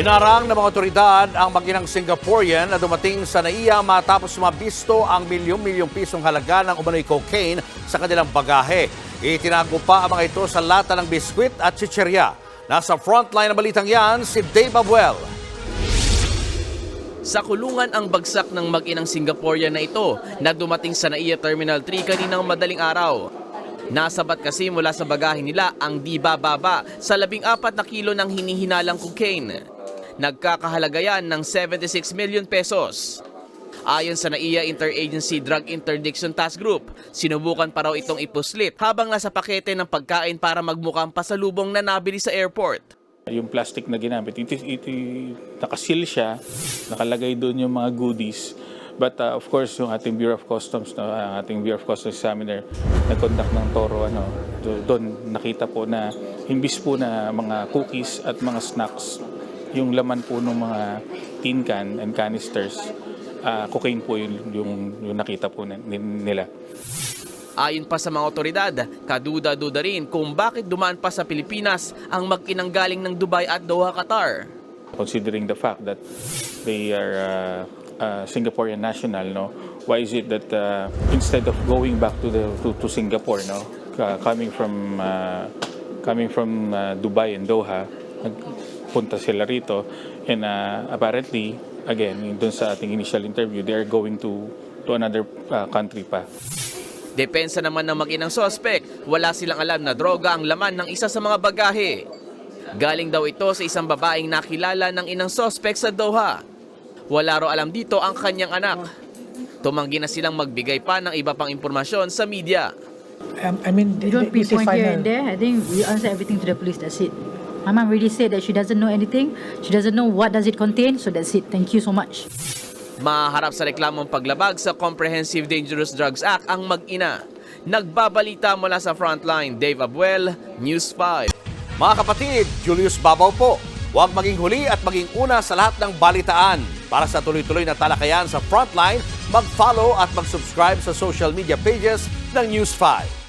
Hinarang ng mga otoridad ang maginang Singaporean na dumating sa NAIA matapos mabisto ang milyong-milyong pisong halaga ng umano'y cocaine sa kanilang bagahe. Itinago pa ang mga ito sa lata ng biskwit at chicherya. Nasa frontline ng balitang yan, si Dave Abuel. Sa kulungan ang bagsak ng mag-inang Singaporean na ito na dumating sa NAIA Terminal 3 kaninang madaling araw. Nasabat kasi mula sa bagahe nila ang di bababa sa 14 na kilo ng hinihinalang cocaine. Nagkakahalaga yan ng 76 million pesos. Ayon sa NAIA Interagency Drug Interdiction Task Group, sinubukan pa raw itong ipuslit habang nasa pakete ng pagkain para magmukhang pasalubong na nabili sa airport. Yung plastic na ginamit, ito, ito, nakasil siya, nakalagay doon yung mga goodies. But uh, of course, yung ating Bureau of Customs, no, ang ating Bureau of Customs Examiner, nag-conduct ng toro, ano, do- doon nakita po na imbis po na mga cookies at mga snacks, yung laman po ng mga tin can and canisters, uh, cocaine po yung, yung, yung nakita po ni- nila. Ayon pa sa mga otoridad, kaduda-duda rin kung bakit dumaan pa sa Pilipinas ang mag-inang galing ng Dubai at Doha, Qatar. considering the fact that they are uh, uh, Singaporean national, no? Why is it that uh, instead of going back to the to, to Singapore, no, uh, coming from uh, coming from uh, Dubai and Doha, nagpunta sila rito, and uh, apparently, again, doon sa ating initial interview, they are going to to another uh, country pa. Depensa naman ng mag-inang sospek, wala silang alam na droga ang laman ng isa sa mga bagahe. Galing daw ito sa isang babaeng nakilala ng inang sospek sa Doha. Wala raw alam dito ang kanyang anak. Tumanggi na silang magbigay pa ng iba pang impormasyon sa media. Um, I mean, We don't pinpoint here and there. I think we answer everything to the police. That's it. My mom already said that she doesn't know anything. She doesn't know what does it contain. So that's it. Thank you so much. Maharap sa reklamong paglabag sa Comprehensive Dangerous Drugs Act ang mag-ina. Nagbabalita mula sa frontline, Dave Abuel, News 5. Mga kapatid, Julius Babaw po. Huwag maging huli at maging una sa lahat ng balitaan. Para sa tuloy-tuloy na talakayan sa Frontline, mag-follow at mag-subscribe sa social media pages ng News 5.